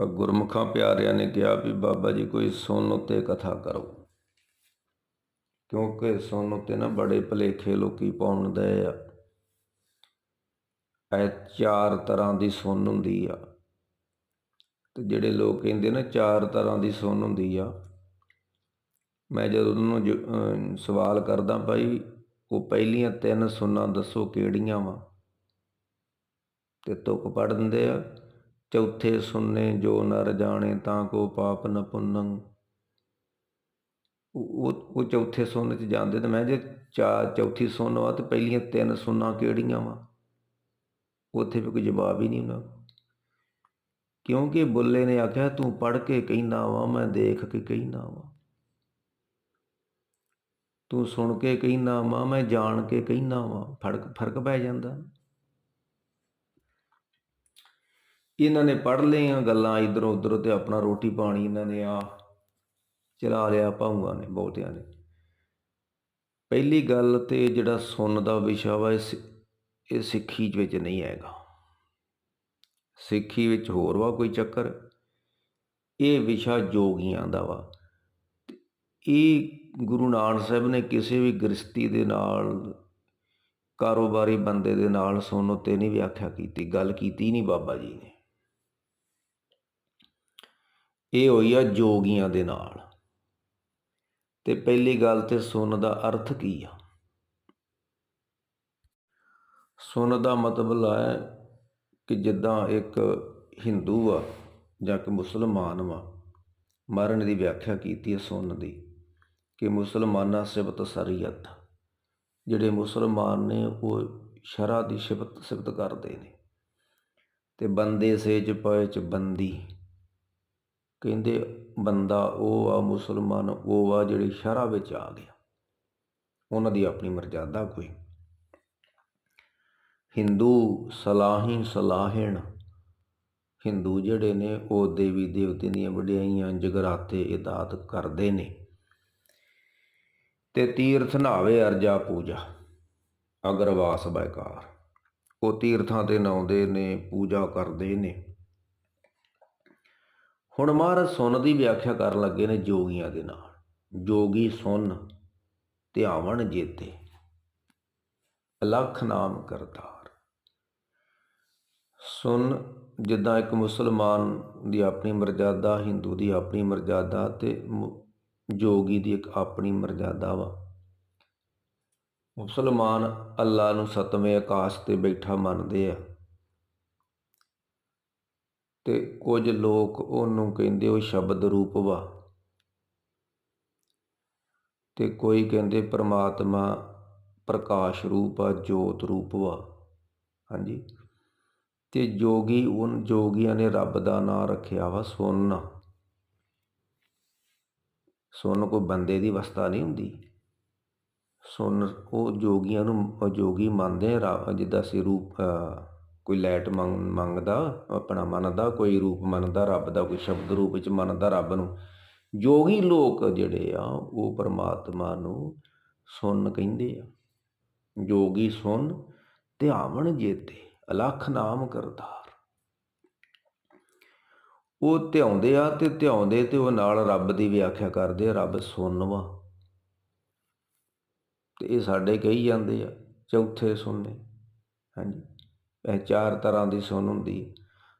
ਗੁਰਮੁਖਾਂ ਪਿਆਰਿਆਂ ਨੇ ਕਿਹਾ ਵੀ ਬਾਬਾ ਜੀ, ਕੋਈ ਸੁੰਨ ਉੱਤੇ ਕਥਾ ਕਰੋ। ਕਿਉਂਕਿ ਸੁੰਨ ਉੱਤੇ ਨਾ ਬੜੇ ਭੁਲੇਖੇ ਲੋਕੀ ਪਾਉਣ ਦੇ ਆ। ਇਹ ਚਾਰ ਤਰ੍ਹਾਂ ਦੀ ਸੁੰਨ ਹੁੰਦੀ ਆ। ਤੇ ਜਿਹੜੇ ਲੋਕ ਕਹਿੰਦੇ ਨਾ ਚਾਰ ਤਰ੍ਹਾਂ ਦੀ ਸੁੰਨ ਹੁੰਦੀ ਆ, ਮੈਂ ਜਦੋਂ ਉਹਨਾਂ ਜ- ਸਵਾਲ ਕਰਦਾ ਭਾਈ ਉਹ ਪਹਿਲੀਆਂ ਤਿੰਨ ਸੁੰਨਾਂ ਦੱਸੋ ਕਿਹੜੀਆਂ ਵਾ? ਤੇ ਤੁਕ ਪੜ ਦਿੰਦੇ ਆ। ਚੌਥੇ ਸੁੰਨੇ ਜੋ ਨਰ ਜਾਣੇ ਤਾਂ ਕੋ ਪਾਪ ਨ ਪੁੰਨੰ। ਉਹ, ਉਹ- ਚੌਥੇ ਸੁੰਨ ਚ ਜਾਂਦੇ ਤੇ ਮੈਂ ਜੇ ਚਾ ਚੌਥੀ ਸੁੰਨ ਵਾ ਤੇ ਪਹਿਲੀਆਂ ਤਿੰਨ ਸੁੰਨਾਂ ਕਿਹੜੀਆਂ ਵਾ? ਉੱਥੇ ਵੀ ਕੋਈ ਜਵਾਬ ਹੀ ਨਹੀਂ ਉਹਨਾਂ ਕਿਉਂਕਿ ਬੁੱਲੇ ਨੇ ਆਖਿਆ, ਤੂੰ ਪੜ ਕੇ ਕਹਿੰਦਾ ਵਾ, ਮੈਂ ਦੇਖ ਕੇ ਕਹਿੰਦਾ ਵਾ। ਤੂੰ ਸੁਣ ਕੇ ਕਹਿੰਦਾ ਵਾ, ਮੈਂ ਜਾਣ ਕੇ ਕਹਿੰਦਾ ਵਾ। ਫ਼ਰਕ ਫ਼ਰਕ ਪੈ ਜਾਂਦਾ। ਇਹਨਾਂ ਨੇ ਪੜ ਲਈਆਂ ਗੱਲਾਂ ਇਧਰੋਂ ਉਧਰੋਂ ਤੇ ਆਪਣਾ ਰੋਟੀ ਪਾਣੀ ਇਹਨਾਂ ਨੇ ਆ ਚਲਾ ਲਿਆ ਭਾਊਆਂ ਨੇ, ਬਹੁਤਿਆਂ ਨੇ। ਪਹਿਲੀ ਗੱਲ ਤੇ ਜਿਹੜਾ ਸੁਣ ਦਾ ਵਿਸ਼ਾ ਵਾ, ਇਹ ਸਿ- ਇਹ ਸਿੱਖੀ ਚ ਵਿੱਚ ਨਹੀਂ ਹੈਗਾ। ਸਿੱਖੀ ਵਿੱਚ ਹੋਰ ਵਾ ਕੋਈ ਚੱਕਰ? ਇਹ ਵਿਸ਼ਾ ਜੋਗੀਆਂ ਦਾ ਵਾ। ਤੇ ਇਹ ਗੁਰੂ ਨਾਨਕ ਸਾਹਿਬ ਨੇ ਕਿਸੇ ਵੀ ਗ੍ਰਸਤੀ ਦੇ ਨਾਲ, ਕਾਰੋਬਾਰੀ ਬੰਦੇ ਦੇ ਨਾਲ ਸੁਣ ਉੱਤੇ ਨਹੀਂ ਵਿਆਖਿਆ ਕੀਤੀ। ਗੱਲ ਕੀਤੀ ਨਹੀਂ ਬਾਬਾ ਜੀ ਨੇ। ਇਹ ਹੋਈ ਆ ਜੋਗੀਆਂ ਦੇ ਨਾਲ। ਤੇ ਪਹਿਲੀ ਗੱਲ ਤੇ ਸੁਣ ਦਾ ਅਰਥ ਕੀ ਆ? ਸੁਣ ਦਾ ਮਤਲਬ ਹੈ ਕਿ ਜਿੱਦਾਂ ਇੱਕ ਹਿੰਦੂ ਆ ਜਾਂ ਕਿ ਮੁਸਲਮਾਨ ਵਾ, ਮਰਨ ਦੀ ਵਿਆਖਿਆ ਕੀਤੀ ਹੈ ਸੁਣ ਦੀ ਕਿ ਮੁਸਲਮਾਨਾਂ ਸਿਫਤ ਸਰੀਅਤ, ਜਿਹੜੇ ਮੁਸਲਮਾਨ ਨੇ ਉਹ ਸ਼ਰਾ ਦੀ ਸਿਫਤ ਸਿਫਤ ਕਰਦੇ ਨੇ। ਤੇ ਬੰਦੇ ਸੇਜ ਪਏ ਚ ਬੰਦੀ। ਕਹਿੰਦੇ, ਬੰਦਾ ਉਹ ਆ ਮੁਸਲਮਾਨ, ਉਹ ਆ ਜਿਹੜੇ ਸ਼ਰਾ ਵਿੱਚ ਆ ਗਿਆ। ਉਹਨਾਂ ਦੀ ਆਪਣੀ ਮਰਜ਼ਾਦਾ ਕੋਈ। ਹਿੰਦੂ ਸਲਾਹੀ ਸਲਾਹਣ। ਹਿੰਦੂ ਜਿਹੜੇ ਨੇ, ਉਹ ਦੇਵੀ ਦੇਵਤੇ ਦੀਆਂ ਵਡਿਆਈਆਂ, ਜਗਰਾਤੇ, ਇਦਾਤ ਕਰਦੇ ਨੇ। ਤੇ ਤੀਰਥ ਨਾਵੇ ਅਰਜਾ ਪੂਜਾ, ਅਗਰਵਾਸ ਬੈਕਾਰ। ਉਹ ਤੀਰਥਾਂ ਤੇ ਨਾਉਂਦੇ ਨੇ, ਪੂਜਾ ਕਰਦੇ ਨੇ। ਹੁਣ ਮਹਾਰਾਜ ਸੁਣ ਦੀ ਵਿਆਖਿਆ ਕਰਨ ਲੱਗੇ ਨੇ ਜੋਗੀਆਂ ਦੇ ਨਾਲ। ਜੋਗੀ ਸੁਣ ਧਿਆਵਣ ਜੇਤੇ। ਅਲਖ ਨਾਮ ਕਰਤਾਰ। ਸੁਣ ਜਿੱਦਾਂ ਇੱਕ ਮੁਸਲਮਾਨ ਦੀ ਆਪਣੀ ਮਰਜ਼ਾਦਾ, ਹਿੰਦੂ ਦੀ ਆਪਣੀ ਮਰਜ਼ਾਦਾ ਤੇ ਮੁ- ਜੋਗੀ ਦੀ ਇੱਕ ਆਪਣੀ ਮਰਜ਼ਾਦਾ ਵਾ। ਮੁਸਲਮਾਨ ਅੱਲਾ ਨੂੰ ਸਤਵੇਂ ਆਕਾਸ਼ ਤੇ ਬੈਠਾ ਮੰਨਦੇ ਆ। ਤੇ ਕੁਝ ਲੋਕ ਉਹਨੂੰ ਕਹਿੰਦੇ ਉਹ ਸ਼ਬਦ ਰੂਪ ਵਾ। ਅਤੇ ਕੋਈ ਕਹਿੰਦੇ ਪਰਮਾਤਮਾ ਪ੍ਰਕਾਸ਼ ਰੂਪ ਆ, ਜੋਤ ਰੂਪ ਵਾ। ਹਾਂਜੀ। ਅਤੇ ਜੋਗੀ ਉਹ ਜੋਗੀਆਂ ਨੇ ਰੱਬ ਦਾ ਨਾਂ ਰੱਖਿਆ ਵਾ ਸੁਣ ਸੁਣ ਕੋਈ ਬੰਦੇ ਦੀ ਅਵਸਥਾ ਨਹੀਂ ਹੁੰਦੀ। ਸੁਣ ਉਹ ਜੋਗੀਆਂ ਨੂੰ ਜੋਗੀ ਮੰਨਦੇ ਆ ਜਿੱਦਾਂ ਅਸੀਂ ਰੂਪ ਕੋਈ ਲੈਟ ਮੰਗ, ਮੰਗਦਾ, ਆਪਣਾ ਮੰਨਦਾ, ਕੋਈ ਰੂਪ ਮੰਨਦਾ, ਰੱਬ ਦਾ ਕੋਈ ਸ਼ਬਦ ਰੂਪ ਵਿੱਚ ਮੰਨਦਾ ਰੱਬ ਨੂੰ। ਜੋਗੀ ਲੋਕ ਜਿਹੜੇ ਆ, ਉਹ ਪਰਮਾਤਮਾ ਨੂੰ ਸੁਣ ਕਹਿੰਦੇ ਆ। ਜੋਗੀ ਸੁਣ ਧਿਆਵਣ ਜੇਤੇ, ਅਲਖ ਨਾਮ ਕਰਤਾਰ। ਉਹ ਧਿਆਉਂਦੇ ਆ ਤੇ ਧਿਆਉਂਦੇ ਤੇ ਉਹ ਨਾਲ ਰੱਬ ਦੀ ਵਿਆਖਿਆ ਕਰਦੇ ਆ, ਰੱਬ ਸੁਣ ਵਾ ਤੇ ਇਹ ਸਾਡੇ ਕਹੀ ਜਾਂਦੇ ਆ, ਚੌਥੇ ਸੁਣਨੇ। ਹਾਂਜੀ। ਚਾਰ ਤਰ੍ਹਾਂ ਦੀ ਸੁਣ ਹੁੰਦੀ। ਹੈ।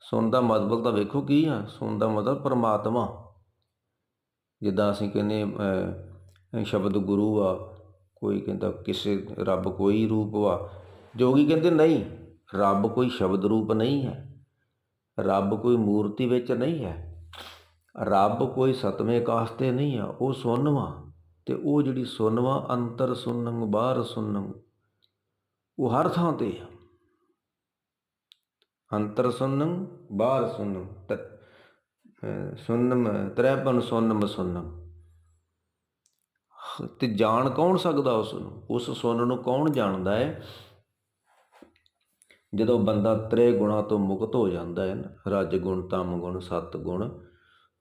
ਸੁਣ ਦਾ ਮਤਲਬ ਤਾਂ ਵੇਖੋ ਕੀ ਆ, ਸੁਣ ਦਾ ਮਤਲਬ ਪਰਮਾਤਮਾ। ਜਿੱਦਾਂ ਅਸੀਂ ਕਹਿੰਦੇ ਸ਼ਬਦ ਗੁਰੂ ਆ, ਕੋਈ ਕਹਿੰਦਾ ਕਿਸੇ, ਰੱਬ ਕੋਈ ਰੂਪ ਵਾ ਜੋਗੀ ਕਹਿੰਦੇ ਨਹੀਂ, ਰੱਬ ਕੋਈ ਸ਼ਬਦ ਰੂਪ ਨਹੀਂ ਹੈ। ਰੱਬ ਕੋਈ ਮੂਰਤੀ ਵਿੱਚ ਨਹੀਂ ਹੈ। ਰੱਬ ਕੋਈ ਸਤਵੇਂ ਆਕਾਸ਼ ਤੇ ਨਹੀਂ ਆ, ਉਹ ਸੁਣਵਾ ਤੇ ਉਹ ਜਿਹੜੀ ਸੁਣਵਾ ਅੰਤਰ ਸੁਣਨ, ਬਾਹਰ ਸੁਣਨ, ਉਹ ਹਰ ਥਾਂ ਤੇ ਆ। ਅੰਤਰ ਸੁਣਨ ਬਾਹਰ ਸੁਣਨ ਤ ਸੁਣਨ ਤ੍ਰੈਪਨ ਸੁਨਮ ਸੁਣਨ ਤੇ ਜਾਣ ਕੌਣ ਸਕਦਾ ਉਸ ਨੂੰ? ਉਸ ਸੁਣ ਨੂੰ ਕੌਣ ਜਾਣਦਾ ਹੈ? ਜਦੋਂ ਬੰਦਾ ਤ੍ਰੇ ਗੁਣਾ ਤੋਂ ਮੁਕਤ ਹੋ ਜਾਂਦਾ ਹੈ ਨਾ, ਰਜ ਗੁਣ, ਤਮ ਗੁਣ, ਸਤ ਗੁਣ,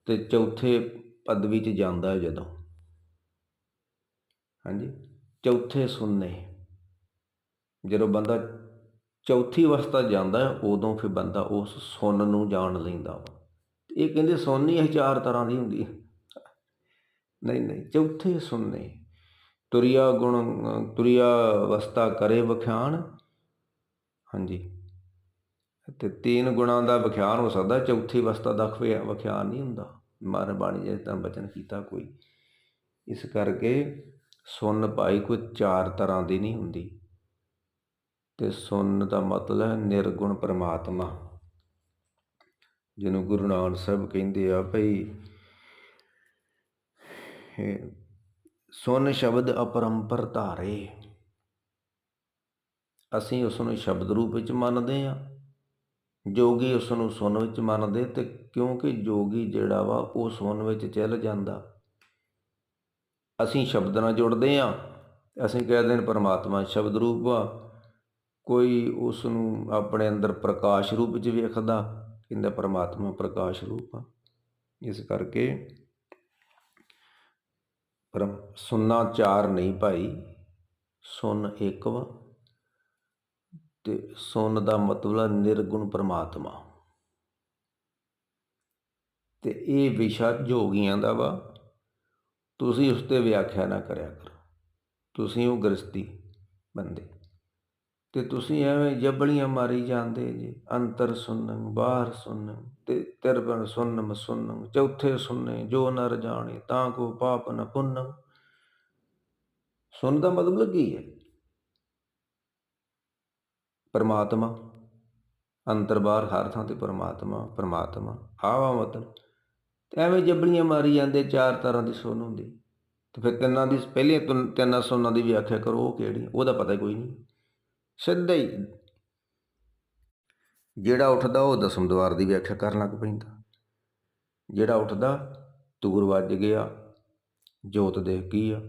ਤੇ ਚੌਥੇ ਪਦਵੀ 'ਚ ਜਾਂਦਾ ਹੈ ਜਦੋਂ। ਹਾਂਜੀ? ਚੌਥੇ ਸੁਣਨੇ ਜਦੋਂ ਬੰਦਾ ਚੌਥੀ ਅਵਸਥਾ ਜਾਂਦਾ ਉਦੋਂ ਫਿਰ ਬੰਦਾ ਉਸ ਸੁਣ ਨੂੰ ਜਾਣ ਲੈਂਦਾ ਵਾ। ਇਹ ਕਹਿੰਦੇ ਸੁੰਨ ਹੀ ਚਾਰ ਤਰ੍ਹਾਂ ਦੀ ਹੁੰਦੀ ਨਹੀਂ ਨਹੀਂ ਚੌਥੇ ਸੁਣਨੇ ਤੁਰਿਆ ਗੁਣ ਅ, ਤੁਰਿਆ ਅਵਸਥਾ ਕਰੇ ਵਖਿਆਨ ਹਾਂਜੀ। ਤੇ ਤਿੰਨ ਗੁਣਾਂ ਦਾ ਵਿਖਿਆਨ ਹੋ ਸਕਦਾ ਚੌਥੀ ਅਵਸਥਾ ਦਾ ਵਿਖਿਆਨ ਨਹੀਂ ਹੁੰਦਾ। ਮਨ ਬਾਣੀ ਜੇ ਤਾਂ ਬਚਨ ਕੀਤਾ ਕੋਈ। ਇਸ ਕਰਕੇ ਸੁਣ ਭਾਈ ਕੋਈ ਚਾਰ ਤਰ੍ਹਾਂ ਦੀ ਨਹੀਂ ਹੁੰਦੀ। ਅਤੇ ਸੁਣ ਦਾ ਮਤਲਬ ਹੈ ਨਿਰਗੁਣ ਪਰਮਾਤਮਾ। ਜਿਹਨੂੰ ਗੁਰੂ ਨਾਨਕ ਸਾਹਿਬ ਕਹਿੰਦੇ ਆ ਭਈ, ਇਹ ਸੁਨ ਸ਼ਬਦ ਅਪਰੰਪਰ ਧਾਰੇ। ਅਸੀਂ ਉਸ ਨੂੰ ਸ਼ਬਦ ਰੂਪ ਵਿੱਚ ਮੰਨਦੇ ਆ ਜੋਗੀ ਉਸ ਨੂੰ ਸੁਣ ਵਿੱਚ ਮੰਨਦੇ ਤੇ ਕਿਉਂਕਿ ਜੋਗੀ ਜਿਹੜਾ ਵਾ ਉਹ ਸੁਣ ਵਿੱਚ ਚੱਲ ਜਾਂਦਾ। ਅਸੀਂ ਸ਼ਬਦ ਨਾਲ ਜੁੜਦੇ ਆ ਅਸੀਂ ਕਹਿੰਦੇ ਨੇ ਪਰਮਾਤਮਾ ਸ਼ਬਦ ਰੂਪ ਆ ਕੋਈ ਉਸ ਨੂੰ ਆਪਣੇ ਅੰਦਰ ਪ੍ਰਕਾਸ਼ ਰੂਪ 'ਚ ਵੇਖਦਾ, ਕਹਿੰਦਾ ਪਰਮਾਤਮਾ ਪ੍ਰਕਾਸ਼ ਰੂਪ ਆ। ਇਸ ਕਰਕੇ ਪਰ ਸੁਨਣਾ ਚਾਰ ਨਹੀਂ ਭਾਈ ਸੁਨ ਇੱਕ ਵਾ ਤੇ ਸੁਨ ਦਾ ਮਤਲਬ ਹੈ ਨਿਰਗੁਣ ਪਰਮਾਤਮਾ। ਤੇ ਇਹ ਵਿਸ਼ਾ ਜੋਗੀਆਂ ਦਾ ਵਾ, ਤੁਸੀਂ ਉਸ ਤੇ ਵਿਆਖਿਆ ਨਾ ਕਰਿਆ ਕਰੋ। ਤੁਸੀਂ ਉਹ ਗ੍ਰਸਤੀ ਬੰਦੇ। ਅਤੇ ਤੁਸੀਂ ਐਵੇਂ ਜਬਲੀਆਂ ਮਾਰੀ ਜਾਂਦੇ ਜੀ। ਅੰਤਰ ਸੁਨਨ ਬਾਹਰ ਸੁਨਨ ਤੇ ਤਿਰਬਨ ਸੁਨਮ ਸੁਨਨ ਚੌਥੇ ਸੁਨੇ ਜੋ ਨਰ ਜਾਣੇ ਤਾਂ ਕੋ ਪਾਪ ਨ ਪੁੰਨ ਸੁਨ ਦਾ ਮਤਲਬ ਕੀ ਹੈ। ਪਰਮਾਤਮਾ, ਅੰਤਰ ਬਾਹਰ ਹਰ ਥਾਂ ਤੇ ਪਰਮਾਤਮਾ ਪਰਮਾਤਮਾ, ਆਵਾ ਮਤਲਬ। ਤੇ ਐਵੇਂ ਜਬਲੀਆਂ ਮਾਰੀ ਜਾਂਦੇ ਚਾਰ ਤਰ੍ਹਾਂ ਦੀ ਸੁਨ ਹੁੰਦੀ। ਤੇ ਫਿਰ ਤਿੰਨਾਂ ਦੀ, ਪਹਿਲੇ ਤਿੰਨਾਂ ਸੁਨਾਂ ਦੀ ਵਿਆਖਿਆ ਕਰੋ ਉਹ ਕਿਹੜੀ, ਉਹਦਾ ਪਤਾ ਕੋਈ ਨਹੀਂ। ਸਿੱਧਾ ਹੀ। ਜਿਹੜਾ ਉੱਠਦਾ ਉਹ ਦਸਮ ਦੁਆਰ ਦੀ ਵਿਆਖਿਆ ਕਰਨ ਲੱਗ ਪੈਂਦਾ। ਜਿਹੜਾ ਉੱਠਦਾ, ਤੂਰ ਵੱਜ ਗਿਆ, ਜੋਤ ਦੇਖ ਕੀ ਆ,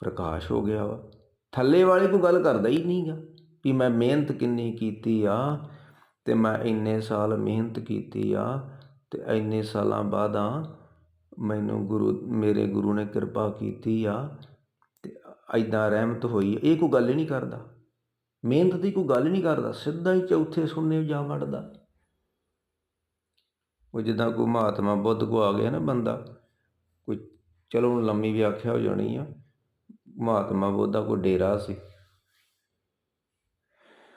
ਪ੍ਰਕਾਸ਼ ਹੋ ਗਿਆ ਵਾ। ਥੱਲੇ ਵਾਲੇ ਕੋਈ ਗੱਲ ਕਰਦਾ ਹੀ ਨਹੀਂਗਾ ਵੀ ਮੈਂ ਮਿਹਨਤ ਕਿੰਨੀ ਕੀਤੀ ਆ ਤੇ ਮੈਂ ਇੰਨੇ ਸਾਲ ਮਿਹਨਤ ਕੀਤੀ ਆ ਤੇ ਇੰਨੇ ਸਾਲਾਂ ਬਾਅਦ ਆ ਮੈਨੂੰ ਗੁਰੂ, ਮੇਰੇ ਗੁਰੂ ਨੇ ਕਿਰਪਾ ਕੀਤੀ ਆ ਤੇ ਐਦਾਂ ਰਹਿਮਤ ਹੋਈ। ਇਹ ਕੋਈ ਗੱਲ ਹੀ ਨਹੀਂ ਕਰਦਾ। ਮਿਹਨਤ ਦੀ ਕੋਈ ਗੱਲ ਨਹੀਂ ਕਰਦਾ, ਸਿੱਧਾ ਹੀ ਚੌਥੇ ਸੁਣਨੇ ਜਾ ਵੜਦਾ। ਉਹ ਜਿੱਦਾਂ ਕੋਈ ਮਹਾਤਮਾ ਬੁੱਧ ਕੋ ਆ ਗਿਆ ਨਾ ਬੰਦਾ, ਕੋਈ ਚਲੋ ਹੁਣ ਲੰਮੀ ਵਿਆਖਿਆ ਹੋ ਜਾਣੀ ਆ, ਮਹਾਤਮਾ ਬੁੱਧ ਦਾ ਕੋਈ ਡੇਰਾ ਸੀ।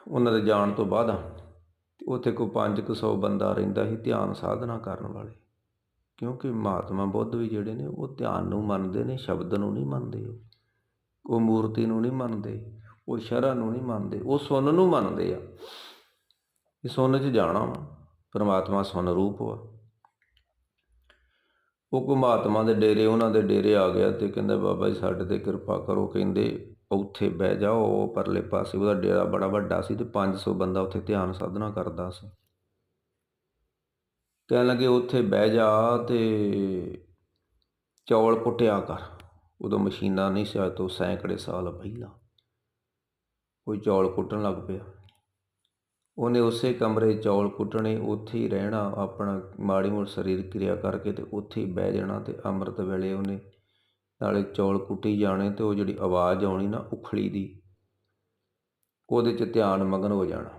ਉਹਨਾਂ ਦੇ ਜਾਣ ਤੋਂ ਬਾਅਦ ਉੱਥੇ ਕੋਈ 500 ਬੰਦਾ ਰਹਿੰਦਾ ਸੀ ਧਿਆਨ ਸਾਧਨਾ ਕਰਨ ਵਾਲੇ। ਕਿਉਂਕਿ ਮਹਾਤਮਾ ਬੁੱਧ ਵੀ ਜਿਹੜੇ ਨੇ ਉਹ ਧਿਆਨ ਨੂੰ ਮੰਨਦੇ ਨੇ, ਸ਼ਬਦ ਨੂੰ ਨਹੀਂ ਮੰਨਦੇ ਉਹ ਮੂਰਤੀ ਨੂੰ ਨਹੀਂ ਮੰਨਦੇ। ਉਹ ਸ਼ਰ੍ਹਾ ਨੂੰ ਨਹੀਂ ਮੰਨਦੇ, ਉਹ ਸੁਣ ਨੂੰ ਮੰਨਦੇ ਆ। ਇਹ ਸੁਣ 'ਚ ਜਾਣਾ ਵਾ, ਪਰਮਾਤਮਾ ਸੁਣ ਰੂਪ ਵਾ। ਉਹ ਕੋ ਮਹਾਤਮਾ ਦੇ ਡੇਰੇ, ਉਹਨਾਂ ਦੇ ਡੇਰੇ ਆ ਗਿਆ ਤੇ ਕਹਿੰਦਾ, ਬਾਬਾ ਜੀ, ਸਾਡੇ ਤੇ ਕਿਰਪਾ ਕਰੋ। ਕਹਿੰਦੇ, ਉੱਥੇ ਬਹਿ ਜਾਓ ਪਰਲੇ ਪਾਸੇ, ਉਹਦਾ ਡੇਰਾ ਬੜਾ ਵੱਡਾ ਸੀ ਤੇ 500 ਬੰਦਾ ਉੱਥੇ ਧਿਆਨ ਸਾਧਨਾ ਕਰਦਾ ਸੀ। ਕਹਿਣ ਲੱਗੇ, ਉੱਥੇ ਬਹਿ ਜਾ ਤੇ ਚੌਲ ਕੁੱਟਿਆ ਕਰ। ਉਦੋਂ ਮਸ਼ੀਨਾਂ ਨਹੀਂ ਸੀ ਅੱਜ ਤੋਂ ਸੈਂਕੜੇ ਸਾਲ ਪਹਿਲਾਂ। ਕੋਈ ਚੌਲ ਕੁੱਟਣ ਲੱਗ ਪਿਆ। ਉਹਨੇ ਉਸੇ ਕਮਰੇ ਚੌਲ ਕੁੱਟਣੇ, ਉੱਥੇ ਹੀ ਰਹਿਣਾ, ਆਪਣਾ ਮਾੜੀ ਮੋਟੀ ਸਰੀਰਕ ਕਿਰਿਆ ਕਰਕੇ ਅਤੇ ਉੱਥੇ ਹੀ ਬਹਿ ਜਾਣਾ ਅਤੇ ਅੰਮ੍ਰਿਤ ਵੇਲੇ ਉਹਨੇ ਨਾਲੇ ਚੌਲ ਕੁੱਟੀ ਜਾਣੇ ਅਤੇ ਉਹ ਜਿਹੜੀ ਆਵਾਜ਼ ਆਉਣੀ ਨਾ ਉਖਲੀ ਦੀ, ਉਹਦੇ 'ਚ ਧਿਆਨ ਮਗਨ ਹੋ ਜਾਣਾ।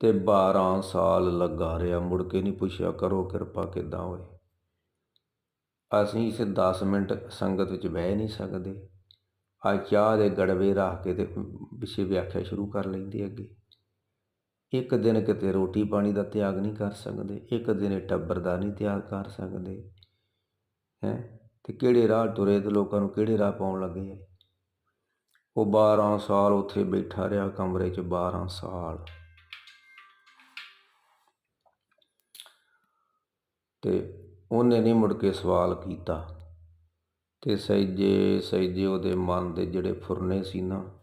ਤੇ 12 ਸਾਲ ਲੱਗਾ ਰਿਹਾ, ਮੁੜ ਕੇ ਨਹੀਂ ਪੁੱਛਿਆ, ਕਰੋ ਕਿਰਪਾ ਕਿੱਦਾਂ ਹੋਏ। ਅਸੀਂ ਇਸੇ 10 ਮਿੰਟ ਸੰਗਤ ਵਿੱਚ ਬਹਿ ਨਹੀਂ ਸਕਦੇ। ਆ ਚਾਹ ਦੇ ਗੜਵੇ ਰੱਖ ਕੇ ਅਤੇ ਪਿੱਛੇ ਵਿਆਖਿਆ ਸ਼ੁਰੂ ਕਰ ਲੈਂਦੇ ਅੱਗੇ। ਇੱਕ ਦਿਨ ਕਿਤੇ ਰੋਟੀ ਪਾਣੀ ਦਾ ਤਿਆਗ ਨਹੀਂ ਕਰ ਸਕਦੇ, ਇੱਕ ਦਿਨ ਟੱਬਰ ਦਾ ਨਹੀਂ ਤਿਆਗ ਕਰ ਸਕਦੇ। ਹੈਂ? ਅਤੇ ਕਿਹੜੇ ਰਾਹ ਤੁਰੇ ਅਤੇ ਲੋਕਾਂ ਨੂੰ ਕਿਹੜੇ ਰਾਹ ਪਾਉਣ ਲੱਗੇ ਆ? ਉਹ 12 ਸਾਲ ਉੱਥੇ ਬੈਠਾ ਰਿਹਾ ਕਮਰੇ 'ਚ 12 ਸਾਲ। ਤੇ ਉਹਨੇ ਨਹੀਂ ਮੁੜ ਕੇ ਸਵਾਲ ਕੀਤਾ। ਅਤੇ ਸਹਿਜੇ ਸਹਿਜੇ ਉਹਦੇ ਮਨ ਦੇ ਜਿਹੜੇ ਫੁਰਨੇ ਸੀ ਨਾ,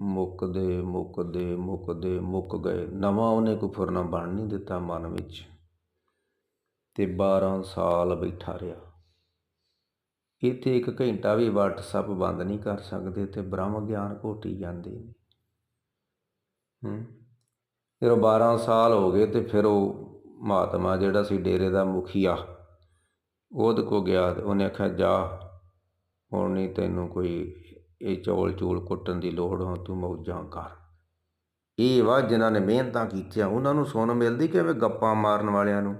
ਮੁੱਕਦੇ ਮੁੱਕਦੇ ਮੁੱਕਦੇ, ਮੁੱਕ ਗਏ। ਨਵਾਂ ਉਹਨੇ ਕੋਈ ਫੁਰਨਾ ਬਣ ਨਹੀਂ ਦਿੱਤਾ ਮਨ ਵਿੱਚ ਤੇ 12 ਸਾਲ ਬੈਠਾ ਰਿਹਾ। ਇੱਥੇ ਇੱਕ ਘੰਟਾ ਵੀ WhatsApp ਬੰਦ ਨਹੀਂ ਕਰ ਸਕਦੇ ਤੇ ਬ੍ਰਹਮ ਗਿਆਨ ਘੋਟੀ ਜਾਂਦੇ ਨੇ। ਹੂੰ। ਜਦੋਂ 12 ਸਾਲ ਹੋ ਗਏ ਤੇ ਫਿਰ ਉਹ ਮਹਾਤਮਾ ਜਿਹੜਾ ਸੀ ਡੇਰੇ ਦਾ ਮੁਖੀਆ ਉਹਦੇ ਕੋਲ ਗਿਆ ਤੇ ਉਹਨੇ ਆਖਿਆ, ਜਾ, ਹੁਣ ਨਹੀਂ ਤੈਨੂੰ ਕੋਈ ਇਹ ਚੌਲ ਚੂਲ ਕੁੱਟਣ ਦੀ ਲੋੜ ਹੋ ਤੂੰ ਮੌਜਾਂ ਕਰ। ਇਹ ਵਾ ਜਿਨ੍ਹਾਂ ਨੇ ਮਿਹਨਤਾਂ ਕੀਤੀਆਂ, ਉਹਨਾਂ ਨੂੰ ਸੁਣ ਮਿਲਦੀ ਕਿ ਐਵੇਂ ਗੱਪਾਂ ਮਾਰਨ ਵਾਲਿਆਂ ਨੂੰ?